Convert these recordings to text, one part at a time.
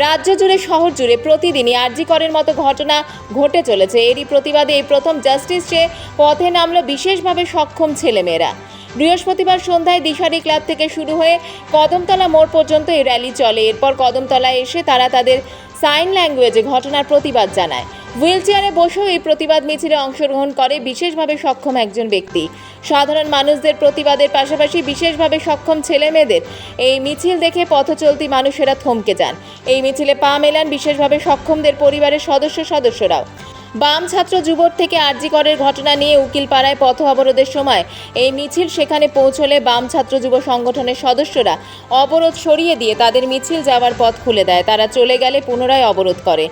রাজ্য জুড়ে শহর জুড়ে প্রতিদিনই আরজি করের মতো ঘটনা ঘটে চলেছে। এরই প্রতিবাদে এই প্রথম জাস্টিস চেয়ে পথে নামলো বিশেষভাবে সক্ষম ছেলেমেয়েরা। বৃহস্পতিবার সন্ধ্যায় দিশারি ক্লাব থেকে শুরু হয়ে কদমতলা মোড় পর্যন্ত এই র্যালি চলে। এরপর কদমতলায় এসে তারা তাদের সাইন ল্যাঙ্গুয়েজে ঘটনার প্রতিবাদ জানায়। হুইলচেয়ারে বসেও এই প্রতিবাদ মিছিলে অংশগ্রহণ করে বিশেষভাবে সক্ষম একজন ব্যক্তি। সাধারণ মানুষদের প্রতিবাদের পাশাপাশি বিশেষভাবে সক্ষম ছেলেমেয়েদের এই মিছিল দেখে পথ চলতি মানুষেরা থমকে যান। এই মিছিলে পা মেলান বিশেষভাবে সক্ষমদের পরিবারের সদস্য সদস্যরাও বাম ছাত্র যুবক থেকে আরজি করের ঘটনা নিয়ে উকিলপাড়ায় পথ অবরোধের সময় এই মিছিল সেখানে পৌঁছলে বাম ছাত্র যুব সংগঠনের সদস্যরা অবরোধ সরিয়ে দিয়ে তাদের মিছিল যাওয়ার পথ খুলে দেয়। তারা চলে গেলে পুনরায় অবরোধ করে।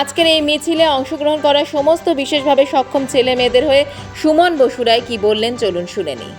আজকের এই মিছিলে অংশগ্রহণ করা সমস্ত বিশেষভাবে সক্ষম ছেলে মেয়েদের হয়ে সুমন বসুরায় কি বললেন চলুন শুনে নিই।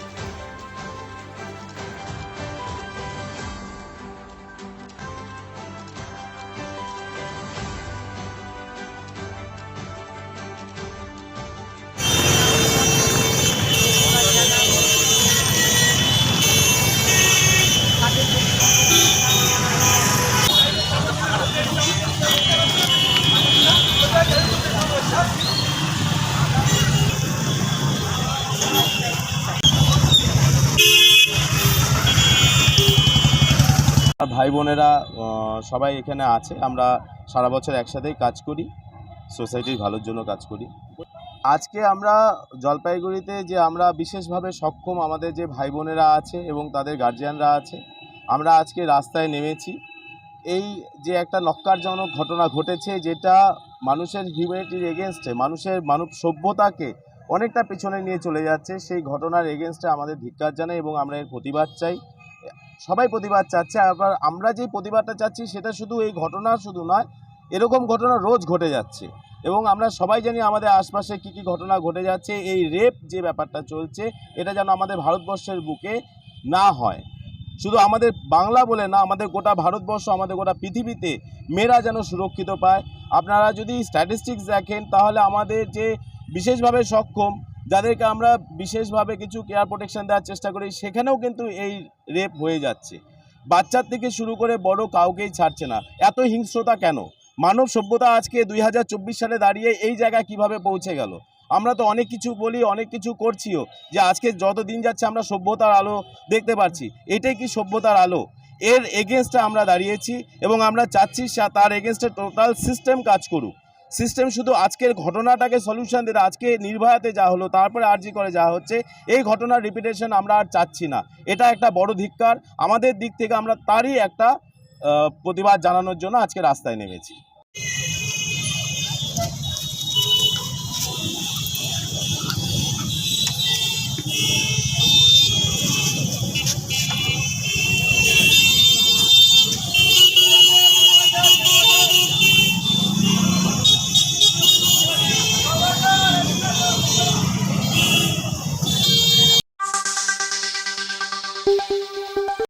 ভাই বোনেরা সবাই এখানে আছে। আমরা সারা বছর একসাথেই কাজ করি। সোসাইটির ভালোর জন্য কাজ করি। আজকে আমরা জলপাইগুড়িতে যে আমরা বিশেষভাবে সক্ষম আমাদের যে ভাই বোনেরা আছে এবং তাদের গার্জিয়ানরা আছে, আমরা আজকে রাস্তায় নেমেছি। এই যে একটা নক্কারজনক ঘটনা ঘটেছে, যেটা মানুষের হিউম্যানিটির এগেনস্টে মানুষের মানব সভ্যতাকে অনেকটা পেছনে নিয়ে চলে যাচ্ছে, সেই ঘটনার এগেনস্টে আমাদের ধিক্কার জানাই এবং আমরা এর প্রতিবাদ চাই। সবাই প্রতিবাদ চাচ্ছে, আবার আমরা যে প্রতিবাদটা চাচ্ছি সেটা শুধু এই ঘটনা শুধু নয়, এরকম ঘটনা রোজ ঘটে যাচ্ছে। এবং আমরা সবাই জানি আমাদের আশপাশে কী কী ঘটনা ঘটে যাচ্ছে, এই রেপ যে ব্যাপারটা চলছে, এটা যেন আমাদের ভারতবর্ষের বুকে না হয়। শুধু আমাদের বাংলা বলে না, আমাদের গোটা ভারতবর্ষ, আমাদের গোটা পৃথিবীতে মেয়েরা যেন সুরক্ষিত পায়। আপনারা যদি স্ট্যাটিস্টিক্স দেখেন, তাহলে আমাদের যে বিশেষভাবে সক্ষম যাদেরকে আমরা বিশেষভাবে কিছু কেয়ার প্রোটেকশন দেওয়ার চেষ্টা করি, সেখানেও কিন্তু এই রেপ হয়ে যাচ্ছে। বাচ্চার থেকে শুরু করে বড় কাউকেই ছাড়ছে না। এত হিংস্রতা কেন? মানব সভ্যতা আজকে দুই হাজার চব্বিশ সালে দাঁড়িয়ে এই জায়গায় কীভাবে পৌঁছে গেল? আমরা তো অনেক কিছু বলি, অনেক কিছু করছিও, যে আজকে যত দিন যাচ্ছে আমরা সভ্যতার আলো দেখতে পাচ্ছি এটাই কি সভ্যতার আলো? এর এগেনস্টে আমরা দাঁড়িয়েছি এবং আমরা চাচ্ছি তার এগেনস্টে টোটাল সিস্টেম কাজ করুক। সিস্টেম শুধু আজকের ঘটনাটাকে সলিউশন দিতে, আজকে নির্ভয়াতে যা হলো, তারপরে আরজি করে যা হচ্ছে, এই ঘটনার রিপিটেশন আমরা আর চাচ্ছি না। এটা একটা বড় ধিক্কার। আমাদের দিক থেকে আমরা তারই একটা প্রতিবাদ জানানোর জন্য আজকে রাস্তায় নেমেছি।